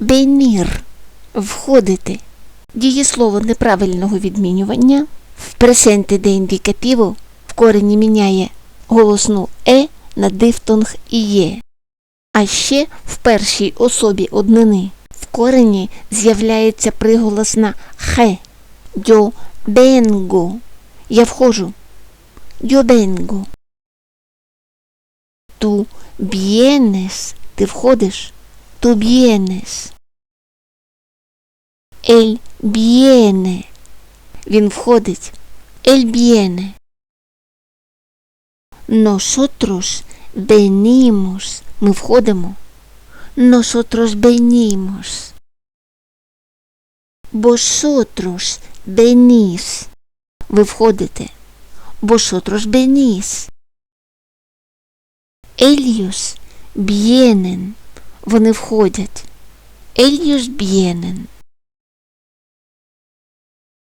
Venir – входити. Дієслово неправильного відмінювання в пресенте де індикативу в корені міняє голосну е на дифтонг іє. А ще в першій особі однини в корені з'являється приголосна хе. Yo vengo. Я. Yo vengo. Tú vienes. Ти входиш. Tú vienes. Él viene. Він входить. Él viene. Nosotros venimos. Ми входимо. Nosotros venimos. Vosotros venís. Ви входите. Vosotros venís. Ellos vienen. Вони входять. Ellos vienen.